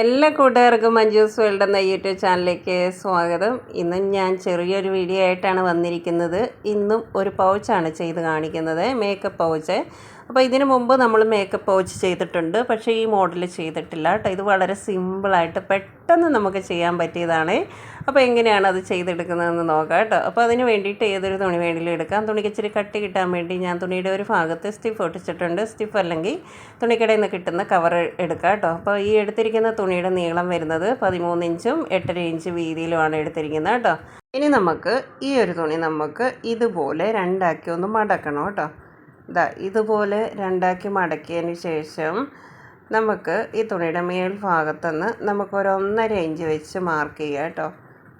എല്ലാ കൂട്ടുകാർക്കും മഞ്ജൂസ് വേൾഡ് എന്ന യൂട്യൂബ് ചാനലിലേക്ക് സ്വാഗതം. ഇന്നും ഞാൻ ചെറിയൊരു വീഡിയോ ആയിട്ടാണ് വന്നിരിക്കുന്നത്. ഇന്നും ഒരു പൗച്ചാണ് ചെയ്ത് കാണിക്കുന്നത്. മേക്കപ്പ് പൗച്ച് അപ്പോൾ ഇതിനു മുമ്പ് നമ്മൾ മേക്കപ്പ് പൗച്ച് ചെയ്തിട്ടുണ്ട്. പക്ഷേ ഈ മോഡൽ ചെയ്തിട്ടില്ല കേട്ടോ. ഇത് വളരെ സിമ്പിളായിട്ട് പെട്ടെന്ന് നമുക്ക് ചെയ്യാൻ പറ്റിയതാണ്. അപ്പോൾ എങ്ങനെയാണ് അത് ചെയ്തെടുക്കുന്നതെന്ന് നോക്കാം കേട്ടോ. അപ്പോൾ അതിന് വേണ്ടിയിട്ട് ഏതൊരു തുണി വേണമെങ്കിലും എടുക്കാം. തുണിക്ക് ഇച്ചിരി കട്ടി കിട്ടാൻ വേണ്ടി ഞാൻ തുണിയുടെ ഒരു ഭാഗത്ത് സ്റ്റിഫ് ഒട്ടിച്ചിട്ടുണ്ട്. സ്റ്റിഫ് അല്ലെങ്കിൽ തുണിക്കടയിൽ നിന്ന് കിട്ടുന്ന കവർ എടുക്കാം കേട്ടോ. അപ്പോൾ ഈ എടുത്തിരിക്കുന്ന തുണിയുടെ നീളം വരുന്നത് പതിമൂന്ന് ഇഞ്ചും എട്ടര ഇഞ്ച് വീതിയിലുമാണ് എടുത്തിരിക്കുന്നത് കേട്ടോ. ഇനി നമുക്ക് ഈ ഒരു തുണി നമുക്ക് ഇതുപോലെ രണ്ടാക്കി ഒന്ന് മടക്കണം കേട്ടോ. ഇതാ ഇതുപോലെ രണ്ടാക്കി മടക്കിയതിന് ശേഷം നമുക്ക് ഈ തുണിയുടെ മേൽ ഭാഗത്തുനിന്ന് നമുക്കൊരു ഒന്നര ഇഞ്ച് വെച്ച് മാർക്ക് ചെയ്യാം കേട്ടോ.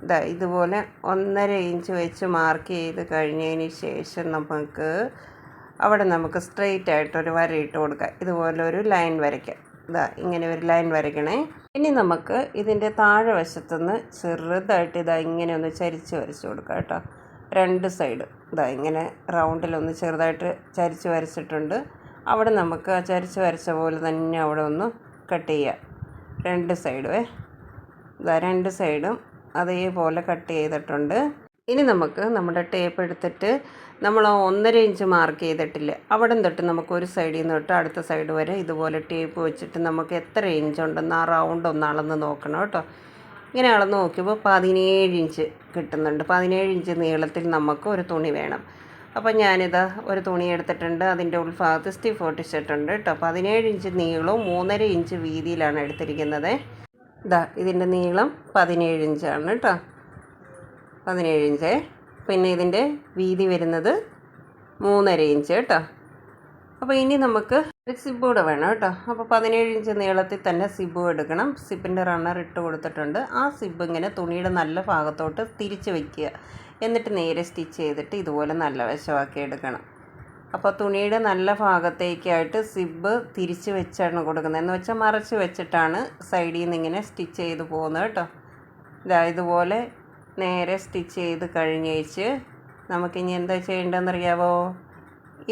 ഇതാ ഇതുപോലെ ഒന്നര ഇഞ്ച് വെച്ച് മാർക്ക് ചെയ്ത് കഴിഞ്ഞതിന് ശേഷം നമുക്ക് അവിടെ നമുക്ക് സ്ട്രെയിറ്റ് ആയിട്ടൊരു വര ഇട്ട് കൊടുക്കാം. ഇതുപോലെ ഒരു ലൈൻ വരയ്ക്കാം. ഇതാ ഇങ്ങനെ ഒരു ലൈൻ വരയ്ക്കണേ. ഇനി നമുക്ക് ഇതിന്റെ താഴെ വശത്തുനിന്ന് ചെറുതായിട്ട് ഇതാ ഇങ്ങനെ ഒന്ന് ചരിച്ച് വരച്ച് കൊടുക്കാം കേട്ടോ. രണ്ട് സൈഡ് ഇതാ ഇങ്ങനെ റൗണ്ടിലൊന്ന് ചെറുതായിട്ട് ചരിച്ച് വരച്ചിട്ടുണ്ട്. അവിടെ നമുക്ക് ആ ചരിച്ച് വരച്ച പോലെ തന്നെ അവിടെ ഒന്ന് കട്ട് ചെയ്യാം. രണ്ട് സൈഡുമേ ഇതാ രണ്ട് സൈഡും അതേപോലെ കട്ട് ചെയ്തിട്ടുണ്ട്. ഇനി നമുക്ക് നമ്മുടെ ടേപ്പ് എടുത്തിട്ട് നമ്മൾ ഒന്നര ഇഞ്ച് മാർക്ക് ചെയ്തിട്ടില്ല. അവിടെ തൊട്ട് നമുക്ക് ഒരു സൈഡിൽ നിന്ന് തൊട്ട് അടുത്ത സൈഡ് വരെ ഇതുപോലെ ടേപ്പ് വെച്ചിട്ട് നമുക്ക് എത്ര ഇഞ്ച് ഉണ്ടെന്ന് ആ റൗണ്ട് ഒന്ന് അളന്ന് നോക്കണം കേട്ടോ. ഇങ്ങനെ അളന്ന് നോക്കിയപ്പോൾ പതിനേഴ് ഇഞ്ച് കിട്ടുന്നുണ്ട്. പതിനേഴ് ഇഞ്ച് നീളത്തിൽ നമുക്ക് ഒരു തുണി വേണം. അപ്പോൾ ഞാനിതാ ഒരു തുണി എടുത്തിട്ടുണ്ട്. അതിന്റെ ഉൾഭാഗത്ത് സ്റ്റിഫ് ഒട്ടിച്ചിട്ടുണ്ട് കേട്ടോ. പതിനേഴ് ഇഞ്ച് നീളവും മൂന്നര ഇഞ്ച് വീതിയിലാണ് എടുത്തിരിക്കുന്നത്. ഇതാ ഇതിന്റെ നീളം പതിനേഴ് ഇഞ്ചാണ് കേട്ടോ. പതിനേഴ് ഇഞ്ച്. പിന്നെ ഇതിന്റെ വീതി വരുന്നത് മൂന്നര ഇഞ്ച് കേട്ടോ. അപ്പോൾ ഇനി നമുക്ക് ഒരു സിബ് കൂടെ വേണം കേട്ടോ. അപ്പോൾ പതിനേഴ് ഇഞ്ച് നീളത്തിൽ തന്നെ സിബ് എടുക്കണം. സിബിന്റെ റണ്ണർ ഇട്ട് കൊടുത്തിട്ടുണ്ട്. ആ സിബ് ഇങ്ങനെ തുണിയുടെ നല്ല ഭാഗത്തോട്ട് തിരിച്ച് വയ്ക്കുക എന്നിട്ട് നേരെ സ്റ്റിച്ച് ചെയ്തിട്ട് ഇതുപോലെ നല്ല വശമാക്കി എടുക്കണം. അപ്പോൾ തുണിയുടെ നല്ല ഭാഗത്തേക്കായിട്ട് സിബ് തിരിച്ച് വെച്ചാണ് കൊടുക്കുന്നത്. എന്ന് വെച്ചാൽ മറച്ച് വെച്ചിട്ടാണ് സൈഡിൽ നിന്ന് ഇങ്ങനെ സ്റ്റിച്ച് ചെയ്ത് പോകുന്നത് കേട്ടോ. ഇതാ ഇതുപോലെ നേരെ സ്റ്റിച്ച് ചെയ്ത് കഴിഞ്ഞേച്ച് നമുക്കിനി എന്താ ചെയ്യേണ്ടതെന്നറിയാവോ?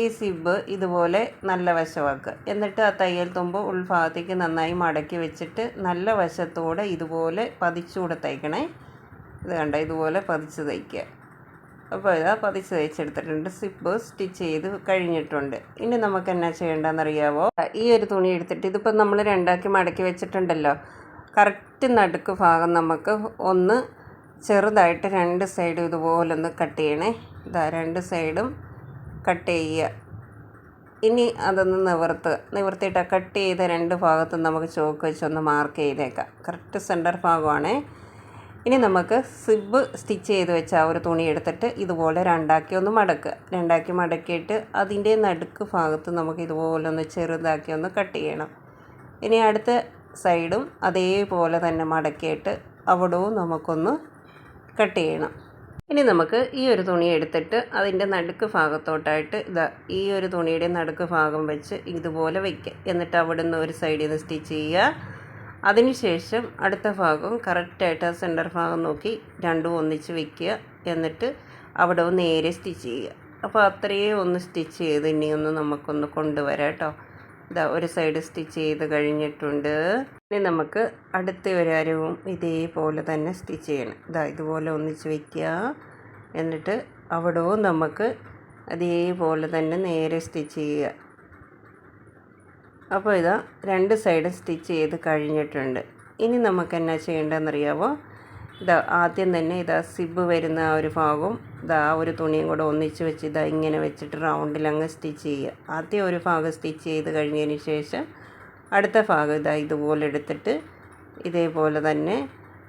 ഈ സിബ് ഇതുപോലെ നല്ല വശമാക്കുക എന്നിട്ട് ആ തയ്യൽ തുമ്പ് ഉൾഭാഗത്തേക്ക് നന്നായി മടക്കി വെച്ചിട്ട് നല്ല വശത്തോടെ ഇതുപോലെ പതിച്ചുകൂടെ തയ്ക്കണേ. ഇത് കണ്ട? ഇതുപോലെ പതിച്ച് തയ്ക്കുക. അപ്പോൾ ഇതാ പതിച്ച് തയ്ച്ചെടുത്തിട്ടുണ്ട്. സിബ് സ്റ്റിച്ച് ചെയ്ത് കഴിഞ്ഞിട്ടുണ്ട്. ഇനി നമുക്ക് എന്നാ ചെയ്യേണ്ടതെന്നറിയാവോ? ഈ ഒരു തുണി എടുത്തിട്ട് ഇതിപ്പോൾ നമ്മൾ രണ്ടാക്കി മടക്കി വെച്ചിട്ടുണ്ടല്ലോ. കറക്റ്റ് നടുക്ക് ഭാഗം നമുക്ക് ഒന്ന് ചെറുതായിട്ട് രണ്ട് സൈഡും ഇതുപോലൊന്ന് കട്ട് ചെയ്യണേ. ഇതാ രണ്ട് സൈഡും കട്ട് ചെയ്യുക. ഇനി അതൊന്ന് നിവർത്തുക നിവർത്തിയിട്ട് കട്ട് ചെയ്ത രണ്ട് ഭാഗത്തും നമുക്ക് ചോക്ക് വെച്ചൊന്ന് മാർക്ക് ചെയ്തേക്കാം. കറക്റ്റ് സെന്റർ ഭാഗമാണ്. ഇനി നമുക്ക് സിബ് സ്റ്റിച്ച് ചെയ്ത് വെച്ച ആ ഒരു തുണി എടുത്തിട്ട് ഇതുപോലെ രണ്ടാക്കി ഒന്ന് മടക്കുക. രണ്ടാക്കി മടക്കിയിട്ട് അതിന്റെ നടുക്ക് ഭാഗത്ത് നമുക്ക് ഇതുപോലെ ഒന്ന് ചെറുതാക്കി ഒന്ന് കട്ട് ചെയ്യണം. ഇനി അടുത്ത സൈഡും അതേപോലെ തന്നെ മടക്കിയിട്ട് അവിടവും നമുക്കൊന്ന് കട്ട് ചെയ്യണം. ഇനി നമുക്ക് ഈ ഒരു തുണി എടുത്തിട്ട് അതിന്റെ നടുക്ക് ഭാഗത്തോട്ടായിട്ട് ഇതാ ഈ ഒരു തുണിയുടെ നടുക്ക് ഭാഗം വെച്ച് ഇതുപോലെ വയ്ക്കുക എന്നിട്ട് അവിടെ നിന്ന് ഒരു സൈഡിൽ നിന്ന് സ്റ്റിച്ച് ചെയ്യുക. അതിനുശേഷം അടുത്ത ഭാഗം കറക്റ്റായിട്ട് ആ സെന്റർ ഭാഗം നോക്കി രണ്ടും ഒന്നിച്ച് വയ്ക്കുക. എന്നിട്ട് അവിടെ നേരെ സ്റ്റിച്ച് ചെയ്യുക. അപ്പോൾ അത്രയും ഒന്ന് സ്റ്റിച്ച് ചെയ്ത് ഇനിയൊന്ന് നമുക്കൊന്ന് കൊണ്ടുവരാം കേട്ടോ. ഇതാ ഒരു സൈഡ് സ്റ്റിച്ച് ചെയ്ത് കഴിഞ്ഞിട്ടുണ്ട്. ഇനി നമുക്ക് അടുത്ത ഒരു അരവും ഇതേപോലെ തന്നെ സ്റ്റിച്ച് ചെയ്യണം. ഇതാ ഇതുപോലെ ഒന്നിച്ച് വയ്ക്കുക എന്നിട്ട് അവിടവും നമുക്ക് അതേപോലെ തന്നെ നേരെ സ്റ്റിച്ച് ചെയ്യുക. അപ്പോൾ ഇതാ രണ്ട് സൈഡ് സ്റ്റിച്ച് ചെയ്ത് കഴിഞ്ഞിട്ടുണ്ട്. ഇനി നമുക്ക് എന്നാ ചെയ്യേണ്ടതെന്നറിയാമോ ഇതാ ആദ്യം തന്നെ ഇതാ സിബ് വരുന്ന ആ ഒരു ഭാഗവും ഇതാ ആ ഒരു തുണിയും കൂടെ ഒന്നിച്ച് വെച്ച് ഇതാ ഇങ്ങനെ വെച്ചിട്ട് റൗണ്ടിൽ അങ്ങ് സ്റ്റിച്ച് ചെയ്യുക. ആദ്യം ഒരു ഭാഗം സ്റ്റിച്ച് ചെയ്ത് കഴിഞ്ഞതിന് ശേഷം അടുത്ത ഭാഗം ഇതാ ഇതുപോലെ എടുത്തിട്ട് ഇതേപോലെ തന്നെ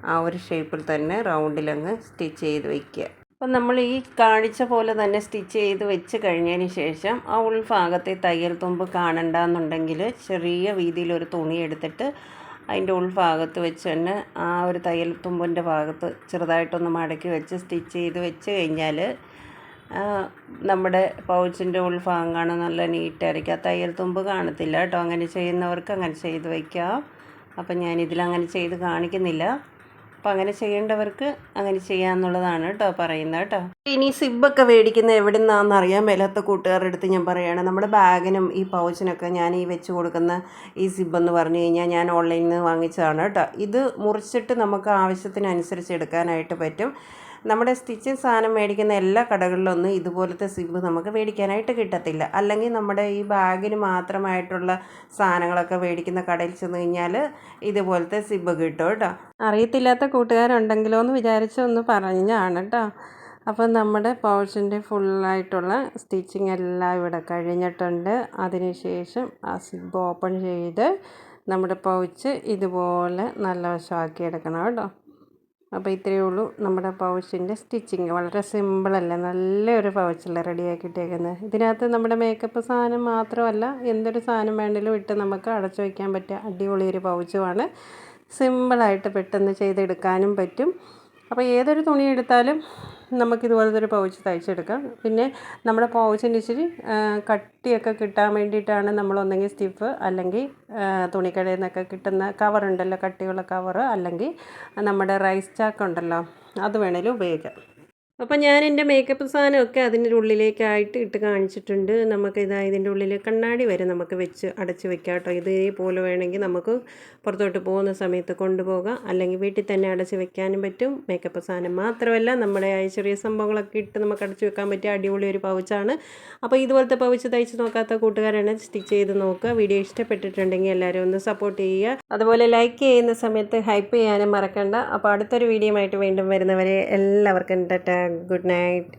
ആ ഒരു ഷേപ്പിൽ തന്നെ റൗണ്ടിൽ അങ്ങ് സ്റ്റിച്ച് ചെയ്ത് വയ്ക്കുക അപ്പം നമ്മൾ ഈ കാണിച്ച പോലെ തന്നെ സ്റ്റിച്ച് ചെയ്ത് വെച്ച് കഴിഞ്ഞതിന് ശേഷം ആ ഉൾഭാഗത്തെ തയ്യൽ തുമ്പ് കാണണ്ടെന്നുണ്ടെങ്കിൽ ചെറിയ വീതിയിലൊരു തുണി എടുത്തിട്ട് അതിന്റെ ഉൾഭാഗത്ത് വെച്ച് തന്നെ ആ ഒരു തയ്യൽ തുമ്പിന്റെ ഭാഗത്ത് ചെറുതായിട്ടൊന്ന് മടക്കി വെച്ച് സ്റ്റിച്ച് ചെയ്ത് വെച്ച് കഴിഞ്ഞാൽ നമ്മുടെ പൗച്ചിന്റെ ഉൾഭാഗം കാണാൻ നല്ല നീറ്റായിരിക്കും. ആ തയ്യൽ തുമ്പ് കാണത്തില്ല കേട്ടോ. അങ്ങനെ ചെയ്യുന്നവർക്ക് അങ്ങനെ ചെയ്ത് വയ്ക്കാം അപ്പം ഞാനിതിലങ്ങനെ ചെയ്ത് കാണിക്കുന്നില്ല. അപ്പോൾ അങ്ങനെ ചെയ്യേണ്ടവർക്ക് അങ്ങനെ ചെയ്യാമെന്നുള്ളതാണ് കേട്ടോ പറയുന്നത് കേട്ടോ. ഇനി സിബൊക്കെ മേടിക്കുന്ന എവിടെ നിന്നാണെന്ന് അറിയാൻ മേലാത്ത കൂട്ടുകാരുടെ അടുത്ത് ഞാൻ പറയുകയാണ് നമ്മുടെ ബാഗിനും ഈ പൗച്ചിനൊക്കെ ഞാൻ ഈ വെച്ച് കൊടുക്കുന്ന ഈ സിബ് എന്ന് പറഞ്ഞു കഴിഞ്ഞാൽ ഞാൻ ഓൺലൈനിൽ നിന്ന് വാങ്ങിച്ചതാണ് കേട്ടോ. ഇത് മുറിച്ചിട്ട് നമുക്ക് ആവശ്യത്തിനനുസരിച്ച് എടുക്കാനായിട്ട് പറ്റും. നമ്മുടെ സ്റ്റിച്ചിങ് സാധനം മേടിക്കുന്ന എല്ലാ കടകളിലൊന്നും ഇതുപോലത്തെ സിബ് നമുക്ക് മേടിക്കാനായിട്ട് കിട്ടത്തില്ല. അല്ലെങ്കിൽ നമ്മുടെ ഈ ബാഗിന് മാത്രമായിട്ടുള്ള സാധനങ്ങളൊക്കെ മേടിക്കുന്ന കടയിൽ ചെന്ന് കഴിഞ്ഞാൽ ഇതുപോലത്തെ സിബ് കിട്ടും കേട്ടോ. അറിയത്തില്ലാത്ത കൂട്ടുകാരുണ്ടെങ്കിലോ എന്ന് വിചാരിച്ച് ഒന്ന് പറഞ്ഞാണ് കേട്ടോ. അപ്പം നമ്മുടെ പൗച്ചിന്റെ ഫുള്ളായിട്ടുള്ള സ്റ്റിച്ചിങ് എല്ലാം ഇവിടെ കഴിഞ്ഞിട്ടുണ്ട്. അതിനുശേഷം ആ സിബ് ഓപ്പൺ ചെയ്ത് നമ്മുടെ പൗച്ച് ഇതുപോലെ നല്ല വശമാക്കി എടുക്കണം കേട്ടോ. അപ്പോൾ ഇത്രയേ ഉള്ളൂ നമ്മുടെ പൗച്ചിന്റെ സ്റ്റിച്ചിങ്. വളരെ സിമ്പിളല്ല നല്ലൊരു പൗച്ചല്ല റെഡിയാക്കിയിട്ടേക്കുന്നത്. ഇതിനകത്ത് നമ്മുടെ മേക്കപ്പ് സാധനം മാത്രമല്ല എന്തൊരു സാധനം വേണമെങ്കിലും ഇട്ട് നമുക്ക് അടച്ചു വയ്ക്കാൻ പറ്റിയ അടിപൊളി ഒരു പൗച്ചുമാണ്. സിമ്പിളായിട്ട് പെട്ടെന്ന് ചെയ്തെടുക്കാനും പറ്റും. അപ്പോൾ ഏതൊരു തുണി എടുത്താലും നമുക്കിതുപോലത്തെ ഒരു പൗച്ച് തയ്ച്ചെടുക്കാം. പിന്നെ നമ്മുടെ പൗച്ചിന് ഇച്ചിരി കട്ടിയൊക്കെ കിട്ടാൻ വേണ്ടിയിട്ടാണ് നമ്മൾ ഒന്നെങ്കിൽ സ്റ്റിഫ് അല്ലെങ്കിൽ തുണിക്കടയിൽ നിന്നൊക്കെ കിട്ടുന്ന കവറുണ്ടല്ലോ കട്ടിയുള്ള കവറ് അല്ലെങ്കിൽ നമ്മുടെ റൈസ് ചാക്ക് ഉണ്ടല്ലോ അത് വേണേലും ഉപയോഗിക്കാം. അപ്പം ഞാൻ എന്റെ മേക്കപ്പ് സാധനമൊക്കെ അതിന്റെ ഉള്ളിലേക്കായിട്ട് ഇട്ട് കാണിച്ചിട്ടുണ്ട്. നമുക്ക് ഇതാ ഇതിന്റെ ഉള്ളിൽ കണ്ണാടി വരെ നമുക്ക് വെച്ച് അടച്ച് വെക്കാം കേട്ടോ. ഇതേപോലെ വേണമെങ്കിൽ നമുക്ക് പുറത്തോട്ട് പോകുന്ന സമയത്ത് കൊണ്ടുപോകാം. അല്ലെങ്കിൽ വീട്ടിൽ തന്നെ അടച്ച് വെക്കാനും പറ്റും. മേക്കപ്പ് സാധനം മാത്രമല്ല നമ്മുടെ ചെറിയ സംഭവങ്ങളൊക്കെ ഇട്ട് നമുക്ക് അടച്ച് വെക്കാൻ പറ്റിയ അടിപൊളി ഒരു പൗച്ചാണ് അപ്പോൾ ഇതുപോലത്തെ പൗച്ച് തയ്ച്ച് നോക്കാത്ത കൂട്ടുകാരാണ് സ്റ്റിച്ച് ചെയ്ത് നോക്കുക. വീഡിയോ ഇഷ്ടപ്പെട്ടിട്ടുണ്ടെങ്കിൽ എല്ലാവരും ഒന്ന് സപ്പോർട്ട് ചെയ്യുക. അതുപോലെ ലൈക്ക് ചെയ്യുന്ന സമയത്ത് ഹൈപ്പ് ചെയ്യാനും മറക്കണ്ട. അപ്പോൾ അടുത്തൊരു വീഡിയോ ആയിട്ട് വീണ്ടും വരുന്നവരെ എല്ലാവർക്കും ടാറ്റ. good night.